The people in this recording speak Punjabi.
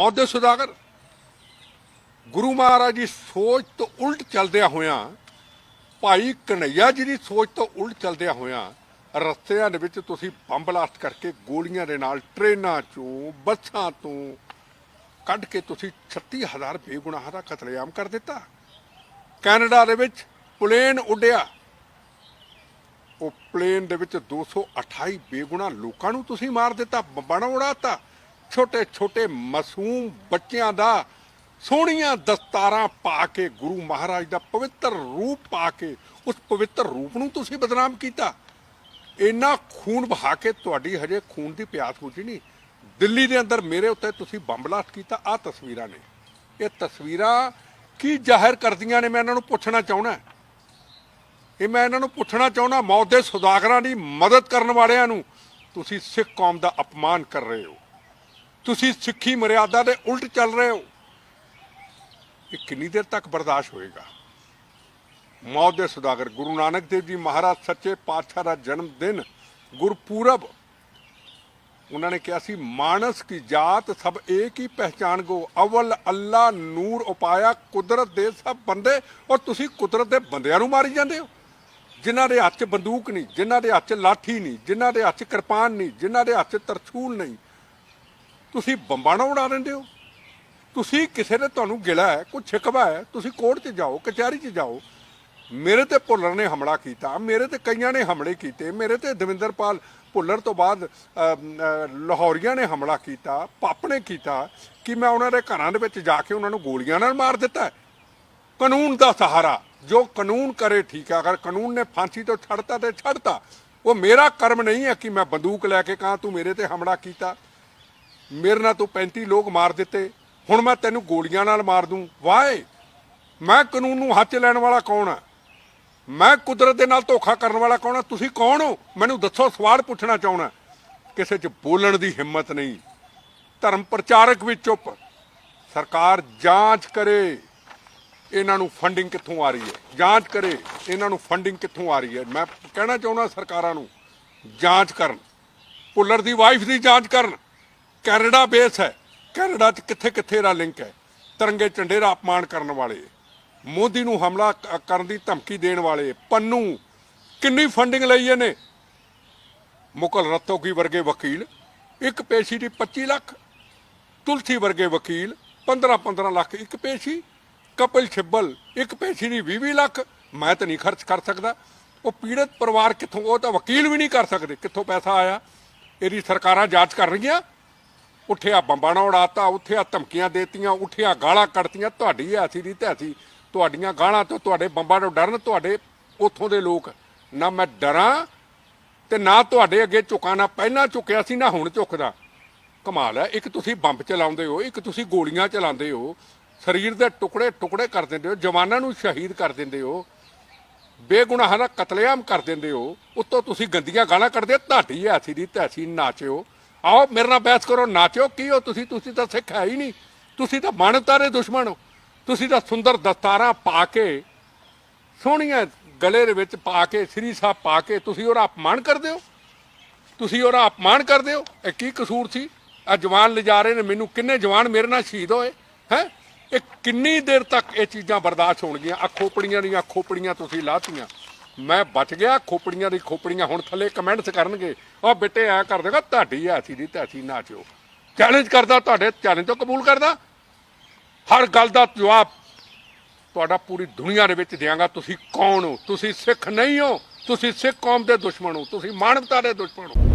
ਮੌਤ ਦੇ ਸੁਦਾਗਰ, ਗੁਰੂ ਮਹਾਰਾਜ ਦੀ ਸੋਚ ਤੋਂ ਉਲਟ ਚੱਲਦਿਆਂ ਹੋਇਆਂ, ਭਾਈ ਕਨਈਆ ਜੀ ਦੀ ਸੋਚ ਤੋਂ ਉਲਟ ਚੱਲਦਿਆਂ ਹੋਇਆਂ, ਰਸਤਿਆਂ ਦੇ ਵਿੱਚ ਤੁਸੀਂ ਬੰਬ ਬਲਾਸਟ ਕਰਕੇ ਗੋਲੀਆਂ ਦੇ ਨਾਲ ਟ੍ਰੇਨਾਂ ਚੋਂ, ਬੱਸਾਂ ਤੋਂ ਕੱਢ ਕੇ ਤੁਸੀਂ 36000 ਬੇਗੁਨਾਹਾਂ ਦਾ ਕਤਲੇਆਮ ਕਰ ਦਿੱਤਾ। ਕੈਨੇਡਾ ਦੇ ਵਿੱਚ ਪਲੇਨ ਉੱਡਿਆ। ਉਹ ਪਲੇਨ ਦੇ ਵਿੱਚ 228 ਬੇਗੁਨਾਹ ਲੋਕਾਂ ਨੂੰ ਤੁਸੀਂ ਮਾਰ ਦਿੱਤਾ, ਬੰਬਾਂ ਨਾਲ ਉਡਾਤਾ ਛੋਟੇ ਛੋਟੇ ਮਾਸੂਮ ਬੱਚਿਆਂ ਦਾ ਸੋਹਣੀਆਂ ਦਸਤਾਰਾਂ ਪਾ ਕੇ ਗੁਰੂ ਮਹਾਰਾਜ ਦਾ ਪਵਿੱਤਰ ਰੂਪ ਪਾ ਕੇ, ਉਸ ਪਵਿੱਤਰ ਰੂਪ ਨੂੰ ਤੁਸੀਂ ਬਦਨਾਮ ਕੀਤਾ। ਇੰਨਾ ਖੂਨ ਵਹਾ ਕੇ ਤੁਹਾਡੀ ਹਜੇ ਖੂਨ ਦੀ ਪਿਆਸ ਬੁਝੀ ਨਹੀਂ। ਦਿੱਲੀ ਦੇ ਅੰਦਰ ਮੇਰੇ ਉੱਤੇ ਤੁਸੀਂ ਬੰਬ ਬਲਾਸਟ ਕੀਤਾ ਆ ਤਸਵੀਰਾਂ ਨੇ। ਇਹ ਤਸਵੀਰਾਂ ਕੀ ਜ਼ਾਹਿਰ ਕਰਦੀਆਂ ਨੇ, ਮੈਂ ਇਹਨਾਂ ਨੂੰ ਪੁੱਛਣਾ ਚਾਹੁੰਦਾ। ਇਹ ਮੈਂ ਇਹਨਾਂ ਨੂੰ ਪੁੱਛਣਾ ਚਾਹੁੰਦਾ, ਮੌਤ ਦੇ ਸੁਦਾਗਰਾਂ ਦੀ ਮਦਦ ਕਰਨ ਵਾਲਿਆਂ ਨੂੰ। ਤੁਸੀਂ ਸਿੱਖ ਕੌਮ ਦਾ ਅਪਮਾਨ ਕਰ ਰਹੇ ਹੋ। ਤੁਸੀਂ ਸਿੱਖੀ ਮਰਿਆਦਾ ਦੇ ਉਲਟ ਚੱਲ ਰਹੇ ਹੋ। ਇਹ ਕਿੰਨੀ ਦੇਰ ਤੱਕ ਬਰਦਾਸ਼ਤ ਹੋਏਗਾ? ਮੌਤ ਦੇ ਸੁਦਾਗਰ ਗੁਰੂ ਨਾਨਕ ਦੇਵ ਜੀ ਮਹਾਰਾਜ ਸੱਚੇ ਪਾਤਸ਼ਾਹ ਦਾ ਜਨਮ ਦਿਨ ਗੁਰਪੂਰਬ। ਉਹਨਾਂ ਨੇ ਕਿਹਾ ਸੀ, ਮਾਨਸ ਕੀ ਜਾਤ ਸਭ ਏਕ ਹੀ ਪਹਿਚਾਨ ਗੋ ਅਵਲ ਅੱਲਾ ਨੂਰ ਉਪਾਇਆ, ਕੁਦਰਤ ਦੇ ਸਭ ਬੰਦੇ ਔਰ ਤੁਸੀਂ ਕੁਦਰਤ ਦੇ ਬੰਦਿਆਂ ਨੂੰ ਮਾਰੀ ਜਾਂਦੇ ਹੋ। ਜਿਨ੍ਹਾਂ ਦੇ ਹੱਥ 'ਚ ਬੰਦੂਕ ਨਹੀਂ, ਜਿਨ੍ਹਾਂ ਦੇ ਹੱਥ 'ਚ ਲਾਠੀ ਨਹੀਂ, ਜਿਨ੍ਹਾਂ ਦੇ ਹੱਥ 'ਚ ਕਿਰਪਾਨ ਨਹੀਂ, ਜਿਨ੍ਹਾਂ ਦੇ ਹੱਥ 'ਚ ਤਰਛੂਲ ਨਹੀਂ ਤੁਸੀਂ ਬੰਬਾਂ ਨਾ ਉਡਾ ਦਿੰਦੇ ਹੋ। ਤੁਸੀਂ ਕਿਸੇ ਨੇ ਤੁਹਾਨੂੰ ਗਿਲਾ ਹੈ ਕੋਈ ਛਿਕਵਾ ਹੈ ਤੁਸੀਂ ਕੋਰਟ 'ਚ ਜਾਓ ਕਚਹਿਰੀ 'ਚ ਜਾਓ। ਮੇਰੇ ਤੇ ਭੁੱਲਰ ਨੇ ਹਮਲਾ ਕੀਤਾ ਮੇਰੇ ਤੇ ਕਈਆਂ ਨੇ ਹਮਲੇ ਕੀਤੇ ਮੇਰੇ ਤੇ ਦਵਿੰਦਰਪਾਲ ਭੁੱਲਰ ਤੋਂ ਬਾਅਦ ਅਮ, ਲਾਹੌਰੀਆਂ ਨੇ ਹਮਲਾ ਕੀਤਾ ਪੱਪ ਨੇ ਕੀਤਾ ਕਿ ਮੈਂ ਉਹਨਾਂ ਦੇ ਘਰਾਂ ਦੇ ਵਿੱਚ ਜਾ ਕੇ ਉਹਨਾਂ ਨੂੰ ਗੋਲੀਆਂ ਨਾਲ ਮਾਰ ਦਿੱਤਾ ਕਾਨੂੰਨ ਦਾ ਸਹਾਰਾ ਜੋ ਕਾਨੂੰਨ ਕਰੇ ਠੀਕ ਆ ਅਗਰ ਕਾਨੂੰਨ ਨੇ ਫਾਂਸੀ ਤੋਂ ਛੱਡਤਾ ਤੇ ਛੱਡਤਾ ਉਹ ਮੇਰਾ ਕਰਮ ਨਹੀਂ ਹੈ ਕਿ ਮੈਂ ਬੰਦੂਕ ਲੈ ਕੇ ਕਹਾਂ ਤੂੰ ਮੇਰੇ ਤੇ ਹਮਲਾ ਕੀਤਾ। ਮੇਰੇ ਨਾਲ ਤੂੰ 35 ਲੋਕ ਮਾਰ ਦਿੱਤੇ, ਹੁਣ ਮੈਂ ਤੈਨੂੰ ਗੋਲੀਆਂ ਨਾਲ ਮਾਰ ਦੂੰ। ਵਾਏ! ਮੈਂ ਕਾਨੂੰਨ ਨੂੰ ਹੱਥ ਲੈਣ ਵਾਲਾ ਕੌਣ ਆ? ਮੈਂ ਕੁਦਰਤ ਦੇ ਨਾਲ ਧੋਖਾ ਕਰਨ ਵਾਲਾ ਕੌਣ ਆ? ਤੁਸੀਂ ਕੌਣ ਹੋ? ਮੈਨੂੰ ਦੱਸੋ, ਸਵਾਲ ਪੁੱਛਣਾ ਚਾਹਣਾ ਕਿਸੇ 'ਚ ਬੋਲਣ ਦੀ ਹਿੰਮਤ ਨਹੀਂ। ਧਰਮ ਪ੍ਰਚਾਰਕ ਵੀ ਚੁੱਪ। ਸਰਕਾਰ ਜਾਂਚ ਕਰੇ। ਇਹਨਾਂ ਨੂੰ ਫੰਡਿੰਗ ਕਿੱਥੋਂ ਆ ਰਹੀ ਹੈ? ਜਾਂਚ ਕਰੇ। ਇਹਨਾਂ ਨੂੰ ਫੰਡਿੰਗ ਕਿੱਥੋਂ ਆ ਰਹੀ ਹੈ? ਮੈਂ ਕਹਿਣਾ ਚਾਹੁੰਦਾ ਸਰਕਾਰਾਂ ਨੂੰ, ਜਾਂਚ ਕਰਨ। ਭੁੱਲਰ ਦੀ ਵਾਈਫ ਦੀ ਜਾਂਚ ਕਰਨ। ਕੈਨੇਡਾ ਬੇਸ ਹੈ। ਕੈਨੇਡਾ 'ਚ ਕਿੱਥੇ ਕਿੱਥੇ ਦਾ ਲਿੰਕ ਹੈ। ਤਿਰੰਗੇ ਝੰਡੇ ਦਾ ਅਪਮਾਨ ਕਰਨ ਵਾਲੇ, ਮੋਦੀ ਨੂੰ ਹਮਲਾ ਕ- ਕਰਨ ਦੀ ਧਮਕੀ ਦੇਣ ਵਾਲੇ, ਪੰਨੂ, ਕਿੰਨੀ ਫੰਡਿੰਗ ਲਈ ਇਹਨੇ? ਮੁਕਲ ਰਤੋਗੀ ਵਰਗੇ ਵਕੀਲ, ਇੱਕ ਪੇਸ਼ੀ ਦੀ 25 ਲੱਖ, ਤੁਲਸੀ ਵਰਗੇ ਵਕੀਲ 15 15 ਲੱਖ ਇੱਕ ਪੇਸ਼ੀ, ਕਪਿਲ ਛਿੱਬਲ, ਇੱਕ ਪੇਸ਼ੀ ਦੀ 20 20 ਲੱਖ, ਮੈਂ ਤਾਂ ਨਹੀਂ ਖਰਚ ਕਰ ਸਕਦਾ। ਉਹ ਪੀੜਤ ਪਰਿਵਾਰ ਕਿੱਥੋਂ, ਉਹ ਤਾਂ ਵਕੀਲ ਵੀ ਨਹੀਂ ਕਰ ਸਕਦੇ, ਕਿੱਥੋਂ ਪੈਸਾ ਆਇਆ? ਇਹਦੀ ਸਰਕਾਰਾਂ ਜਾਂਚ ਕਰ ਰਹੀਆਂ। ਉੱਠਿਆ ਬੰਬਾਂ ਨਾਲ ਉਡਾਤਾ, ਉੱਠਿਆ ਧਮਕੀਆਂ ਦੇਤੀਆਂ, ਉੱਠਿਆ ਗਾਲਾਂ ਕੱਢਤੀਆਂ, ਤੁਹਾਡੀ ਐਸੀ ਦੀ ਤੈਸੀ ਤੁਹਾਡੀਆਂ ਗਾਲਾਂ ਤੋਂ ਤੁਹਾਡੇ ਬੰਬਾਂ ਤੋਂ ਡਰਨ ਤੁਹਾਡੇ ਉੱਥੋਂ ਦੇ ਲੋਕ। ਨਾ ਮੈਂ ਡਰਾਂ ਤੇ ਨਾ ਤੁਹਾਡੇ ਅੱਗੇ ਝੁਕਾਂ ਨਾ ਪਹਿਲਾਂ ਝੁਕਿਆ ਸੀ, ਨਾ ਹੁਣ ਝੁਕਦਾ। ਕਮਾਲ ਹੈ, ਇੱਕ ਤੁਸੀਂ ਬੰਬ ਚਲਾਉਂਦੇ ਹੋ, ਇੱਕ ਤੁਸੀਂ ਗੋਲੀਆਂ ਚਲਾਉਂਦੇ ਹੋ, ਸਰੀਰ ਦੇ ਟੁਕੜੇ ਟੁਕੜੇ ਕਰ ਦਿੰਦੇ ਹੋ, ਜਵਾਨਾਂ ਨੂੰ ਸ਼ਹੀਦ ਕਰ ਦਿੰਦੇ ਹੋ, ਬੇਗੁਨਾਹਾਂ ਦਾ ਕਤਲੇਆਮ ਕਰ ਦਿੰਦੇ ਹੋ, ਉੱਤੋਂ ਤੁਸੀਂ ਗੰਦੀਆਂ ਗਾਲਾਂ ਕੱਢਦੇ ਹੋ, ਤੁਹਾਡੀ ਐਸੀ ਦੀ ਤੈਸੀ ਨਾਚਿਓ ਆਓ, ਮੇਰੇ ਨਾਲ ਬਹਿਸ ਕਰੋ, ਨਾਚਿਓ, ਕੀ ਹੋ ਤੁਸੀਂ? ਤੁਸੀਂ ਤਾਂ ਸਿੱਖ ਹੈ ਹੀ ਨਹੀਂ। ਤੁਸੀਂ ਤਾਂ ਮਾਨਵਤਾ ਦੇ ਦੁਸ਼ਮਣ ਹੋ। ਤੁਸੀਂ ਤਾਂ ਸੁੰਦਰ ਦਸਤਾਰਾਂ ਪਾ ਕੇ, ਸੋਹਣੀਆਂ ਗਲੇ ਦੇ ਵਿੱਚ ਪਾ ਕੇ, ਸ੍ਰੀ ਸਾਹਿਬ ਪਾ ਕੇ ਤੁਸੀਂ ਉਹਦਾ ਅਪਮਾਨ ਕਰਦੇ ਹੋ? ਤੁਸੀਂ ਉਹਦਾ ਅਪਮਾਨ ਕਰਦੇ ਹੋ? ਇਹ ਕੀ ਕਸੂਰ ਸੀ? ਆ ਜਵਾਨ ਲਿਜਾ ਰਹੇ ਨੇ ਮੈਨੂੰ। ਕਿੰਨੇ ਜਵਾਨ ਮੇਰੇ ਨਾਲ ਸ਼ਹੀਦ ਹੋਏ? ਹੈ? ਇਹ ਕਿੰਨੀ ਦੇਰ ਤੱਕ ਇਹ ਚੀਜ਼ਾਂ ਬਰਦਾਸ਼ਤ ਹੋਣਗੀਆਂ? ਆ ਖੋਪੜੀਆਂ ਦੀਆਂ ਖੋਪੜੀਆਂ ਤੁਸੀਂ ਲਾਤੀਆਂ। ਮੈਂ ਬਚ ਗਿਆ, ਖੋਪੜੀਆਂ ਦੀ ਖੋਪੜੀਆਂ ਹੁਣ ਥੱਲੇ ਕਮੈਂਟਸ ਕਰਨਗੇ। ਉਹ ਬੇਟੇ ਐ ਕਰ ਦੇਗਾ ਤੁਹਾਡੀ ਐਸੀ ਦੀ ਤੈਸੀ ਨਾਚਿਓ ਚੈਲੰਜ ਕਰਦਾ, ਤੁਹਾਡੇ ਚੈਲੰਜ ਤੋਂ ਕਬੂਲ ਕਰਦਾ। ਹਰ ਗੱਲ ਦਾ ਜਵਾਬ ਤੁਹਾਡਾ ਪੂਰੀ ਦੁਨੀਆ ਦੇ ਵਿੱਚ ਦਿਆਂਗਾ। ਤੁਸੀਂ ਕੌਣ ਹੋ? ਤੁਸੀਂ ਸਿੱਖ ਨਹੀਂ ਹੋ। ਤੁਸੀਂ ਸਿੱਖ ਕੌਮ ਦੇ ਦੁਸ਼ਮਣ ਹੋ। ਤੁਸੀਂ ਮਾਨਵਤਾ ਦੇ ਦੁਸ਼ਮਣ ਹੋ।